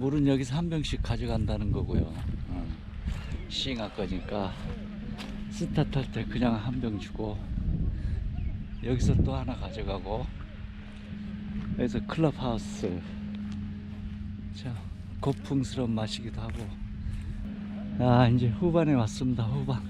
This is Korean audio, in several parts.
물은 여기서 한 병씩 가져간다는 거고요. 어. 시행할 거니까 스타트 할 때 그냥 한 병 주고 여기서 또 하나 가져가고 여기서 클럽하우스 자 고풍스러운 맛이기도 하고 아 이제 후반에 왔습니다 후반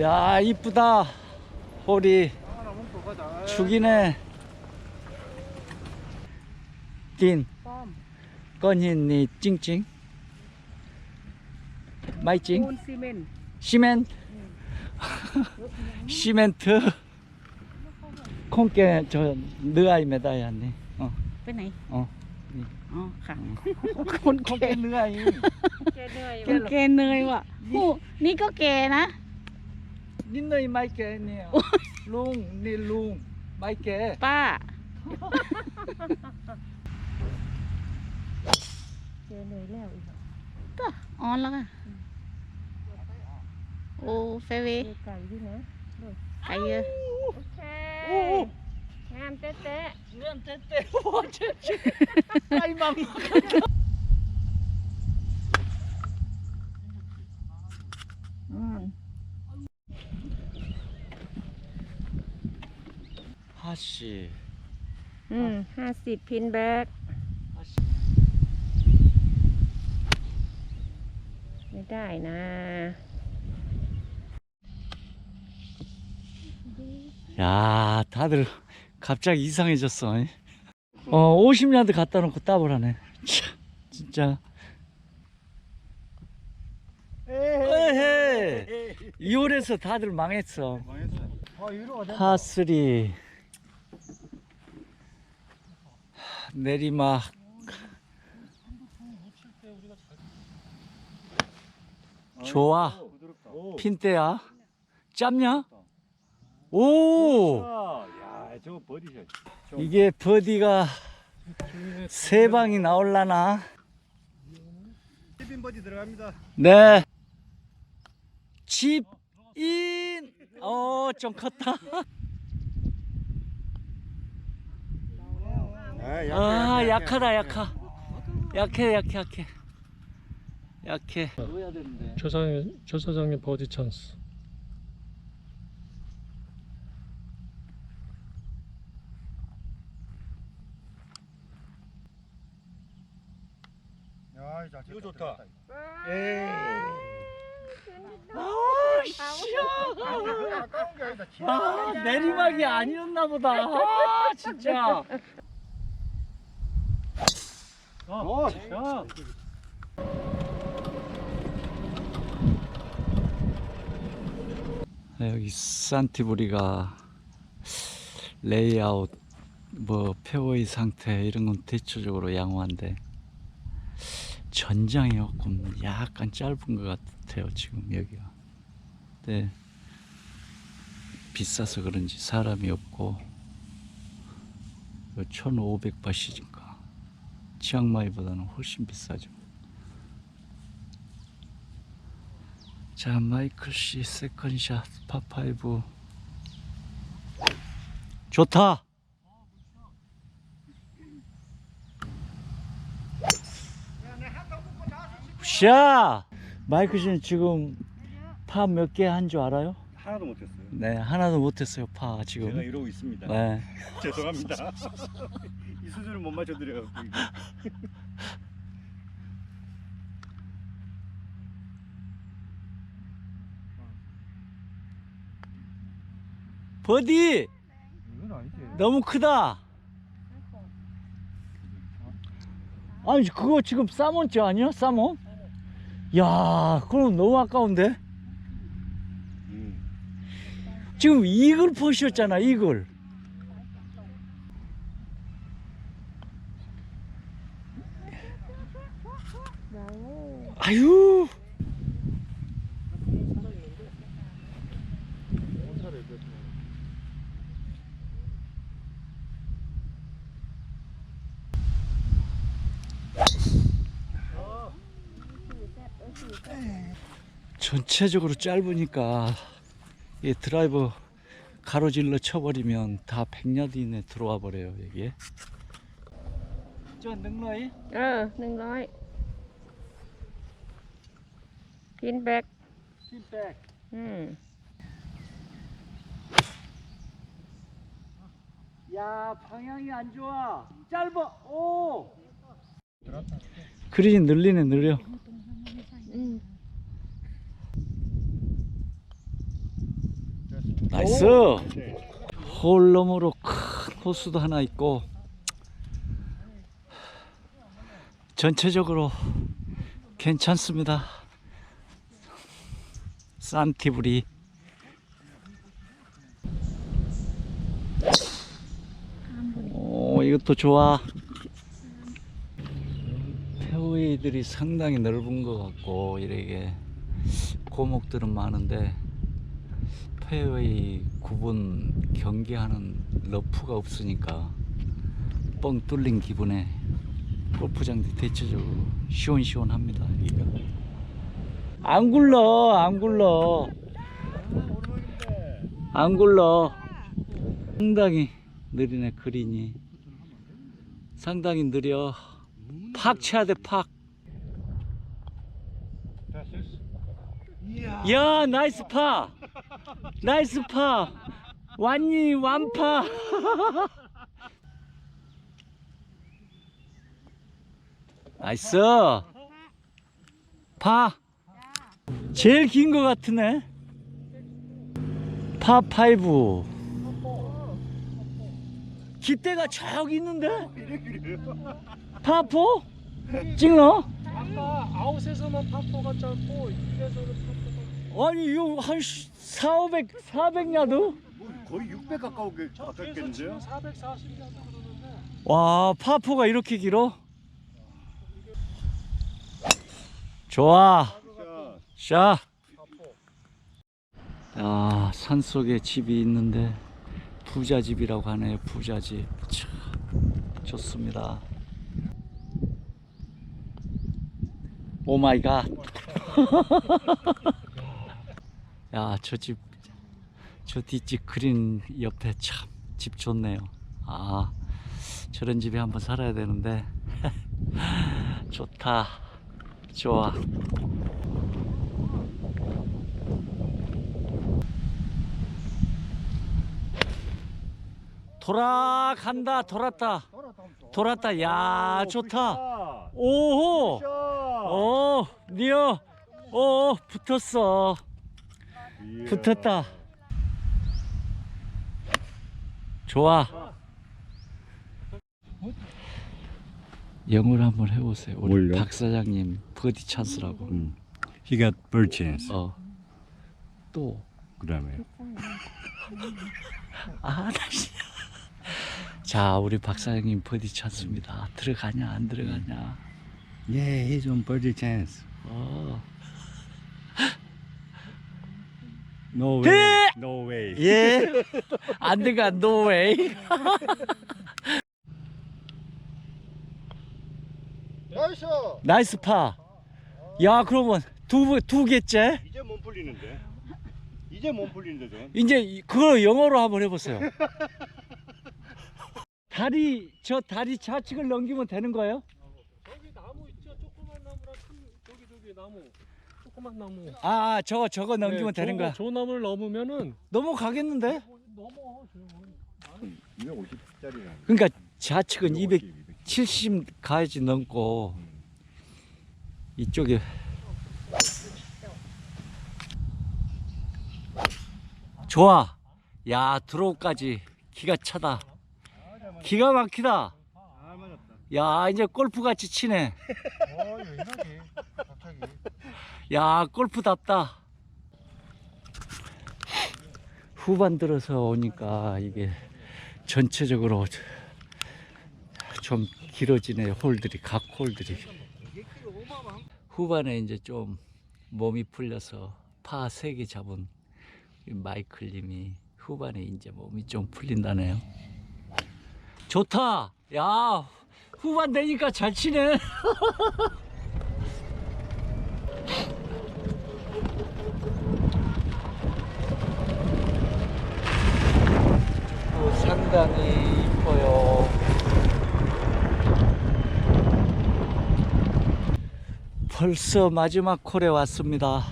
야, 이쁘다. 홀이 죽이네. 딘, ป้อม 건흰이 찡찡. 마이찡. ปูนซีเมนต์ 시멘. 시멘트. 콩깨 저 느아이 메다야니. 어, ไปไหน 어. อ๋อค่ะ คนแก่ 콩깨 느아이. แกเหนื่อยคนแกเหนื่อยว่ะผู้นี่ก็แก่นะ นี่หน่ยไม่แกเนี่ยลุงนี่ลุงไม่แกป้า เจอเลยแล้วอีกอะก็ออนแล้วอะ โอ้เฟเวเไก่ดีนะไก่เยอะโอเคแามเต๊ะเต๊ะเรื่องเต๊ะเต๊ะโอ้เจ๊เจ๊ไอ้มัง 50 핀백. ไม่ได้นะ 야, 다들 갑자기 이상해졌어. 어 50야드 갖다 놓고 따보라네. 진짜. 에헤. 이홀에서 다들 망했어. 망했어 아, 유로가 됐다. 파3 내리막. 좋아. 핀대야. 짧냐? 오! 이게 버디가 세 방이 나올라나? 네. 집, 인! 어, 좀 컸다. 아, 약하다, 약하. 약해, 약해, 약해. 약해. 넣어야 되는데. 조 사장님, 조 사장님 버디 찬스. 야, 자, 이거 좋다. 아, 씨. 아까운 게 아니다. 아, 내리막이 아니었나 보다. 아, 진짜. 어, 자. 네, 여기 산티브리가 레이아웃 뭐 페어웨이 상태 이런 건 대체적으로 양호한데 전장이 조금 약간 짧은 것 같아요 지금 여기가 네 비싸서 그런지 사람이 없고 1500바시니까 치앙마이보다는 훨씬 비싸죠 자 마이클 씨 세컨샷 파파이브 좋다 샤 마이클 씨는 지금 파 몇 개 한 줄 알아요? 하나도 못했어요. 네 하나도 못했어요 파 제가 지금 이러고 있습니다. 네 죄송합니다. 이 수준을 못 맞춰드려갖고. 이거. 버디 이건 아니지. 너무 크다 아니 그거 지금 사몬째 아니야 사몬? 야 그럼 너무 아까운데 음. 지금 이글 포셨잖아 이글 양호. 아유. 전체적으로 짧으니까 이 드라이버 가로질러 쳐버리면 다 100야드 이내 들어와 버려요 여기에. 저 능라이? 어, 능라이. 핀백. 핀백. 음. 야 방향이 안 좋아. 짧아. 오. 그린 늘리네 늘려. 나이스. 홀럼으로 큰 호수도 하나 있고 전체적으로 괜찮습니다. 산티브리. 오 이것도 좋아. 페어웨이들이 상당히 넓은 것 같고 이렇게 고목들은 많은데 페어웨이 구분 경계하는 러프가 없으니까 뻥 뚫린 기분에 골프장도 대체적으로 시원시원합니다 여기가 안 굴러 안 굴러. 안 굴러. 상당히 느리네 그린이. 상당히 느려. 팍 쳐야 돼팍. 야 나이스 파. 나이스 파. 완니 완파. 나이스. 파 제일 긴 거 같으네 파 파이브. 기대가 저기 있는데? 파포? 찍너 아까 아웃에서만 파포가 짧고 이에서는 파포가 아니 이거 한 4, 500, 400 야드? 뭐 거의 600 가까우게 저기에서 가깝겠는데요? 지금 440 정도 그러는데. 와 파포가 이렇게 길어? 좋아. 자, 샤. 야 산속에 집이 있는데 부자집이라고 하네요 부자집 참 좋습니다 오 마이 갓. 야, 저 집, 저 뒷집 그린 옆에 참 집 좋네요. 아, 저런 집에 한번 살아야 되는데. 좋다. 좋아. 돌아간다, 돌았다. 돌았다. 야, 좋다. 오호. 샷. 오, 니어. 오, 붙었어. 이야. 붙었다. 좋아. 영어를 한번 해보세요. 우리 뭘요? 박 사장님 버디 찬스라고. 음. He got bird chance. 어. 또. 그다음에 아, 나 씨. 자, 우리 박 사장님 버디 찬스입니다. 들어가냐, 안 들어가냐. Yeah, he's on bird chance. 어. No 네! way. No way. 예. 안 들어가, no way. 나이스. 나이스 파. 야, 그러면 두, 두 개째? 이제 몸 풀리는데. 이제 몸 풀리는데 전. 이제 이- 그거 영어로 한번 해보세요. 다리 저 다리 좌측을 넘기면 되는 거예요? 저기 나무 있죠 조그만 나무랑 큰 저기 저기 나무 조그만 나무 아, 아, 저거 저거 넘기면 네, 되는 저거- 거야. 저 나무를 넘으면은 넘어가겠는데? 넘어 저 250짜리는. 그러니까 좌측은 270 가야지 넘고 이쪽에 좋아. 야, 드로우까지 기가 차다. 기가 막히다. 아 맞았다. 야, 이제 골프 같이 치네. 어 갑자기. 야 골프답다 후반 들어서 오니까 이게 전체적으로 좀 길어지네 홀들이 각 홀들이 후반에 이제 좀 몸이 풀려서 파세개 잡은 이 마이클님이 후반에 이제 몸이 좀 풀린다네요. 좋다. 야 후반 되니까 잘 치네. 어, 상당히 이뻐요. 벌써 마지막 콜에 왔습니다.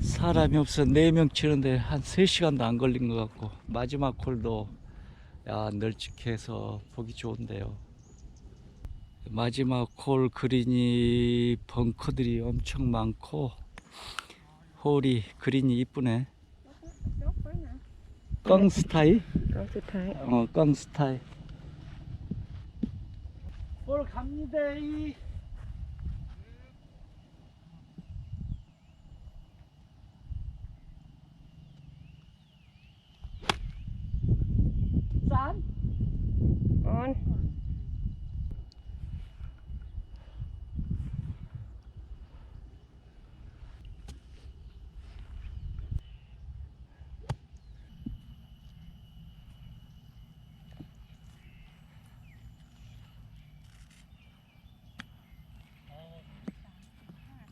사람이 없어 4명 치는데 한 3시간도 안 걸린 것 같고 마지막 콜도 야 널찍해서 보기 좋은데요. 마지막 홀 그린이 벙커들이 엄청 많고 홀이 그린이 이쁘네. 꽝스타이? 꽝스타이 어 꽝스타이 볼 갑니다 이.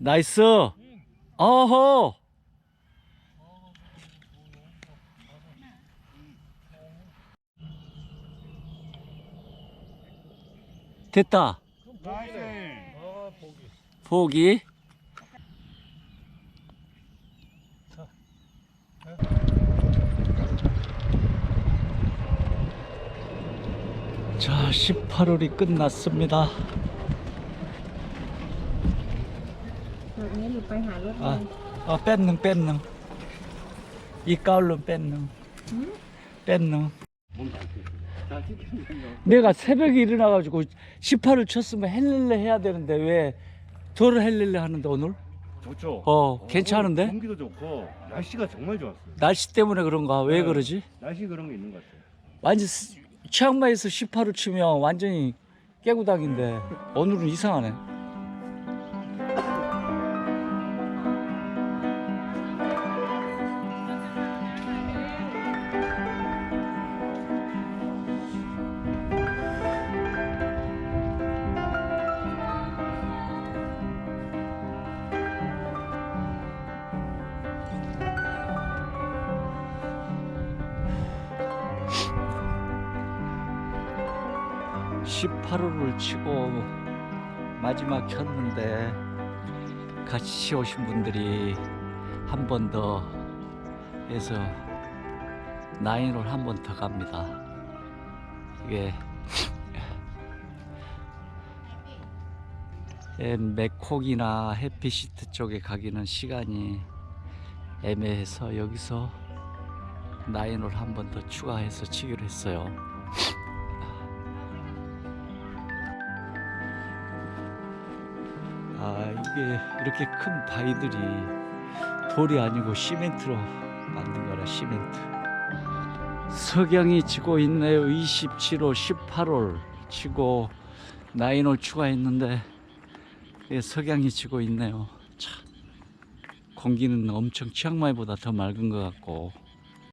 나이스. 어허. 됐다. 보기. 자, 18홀이 끝났습니다. แบบนี้หรือไปหารถเล 아, ย 아, 뺐능, 뺐능. 이 가을로 뺐능. 뺐능. 내가 새벽에 일어나가지고 18을 쳤으면 헬렐레 해야 되는데 왜 도를 헬렐레 하는데 오늘? 좋죠. 어, 괜찮은데? 공기도 좋고 날씨가 정말 좋았어요. 날씨 때문에 그런가? 왜 네. 그러지? 날씨 그런 게 있는 것 같아요. 완전 스- 치앙마이에서 18을 치면 완전히 깨구당인데 오늘은 이상하네. 십팔 홀을 치고 마지막 쳤는데 같이 오신 분들이 한 번 더 해서 나인홀 한 번 더 갑니다. 이게 예, 맥콕이나 해피시트 쪽에 가기는 시간이 애매해서 여기서 나인홀 한 번 더 추가해서 치기로 했어요. 아 이게 이렇게 큰 바위들이 돌이 아니고 시멘트로 만든 거라 시멘트. 석양이 지고 있네요 27호 18홀 치고 9홀 추가했는데 예, 석양이 지고 있네요. 참 공기는 엄청 치앙마이보다 더 맑은 것 같고